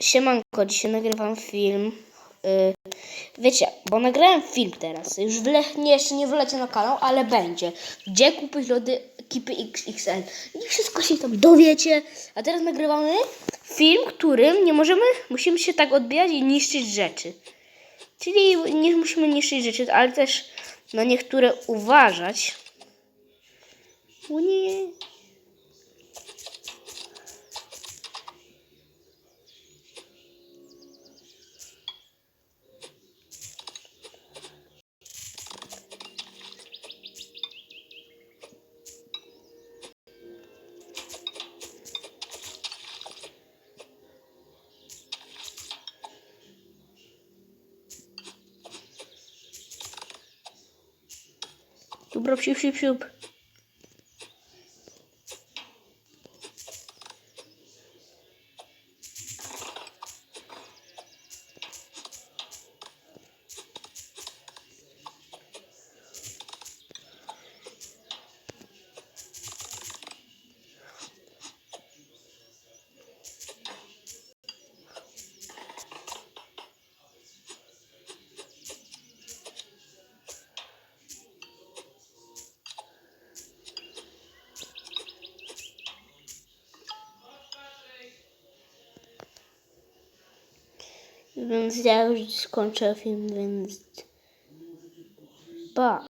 Siemanko, dzisiaj nagrywam film. Y, wiecie, bo nagrałem film teraz. Już wyle, nie, jeszcze nie wylecie na kanał, ale będzie. Gdzie kupić lody ekipy XXL. I wszystko się tam dowiecie. A teraz nagrywamy film, którym nie możemy, musimy się tak odbijać i niszczyć rzeczy. Czyli nie musimy niszczyć rzeczy, ale też na niektóre uważać. O nie. Убрав щип-щип-щип. Więc ja już skończę film, więc... Pa!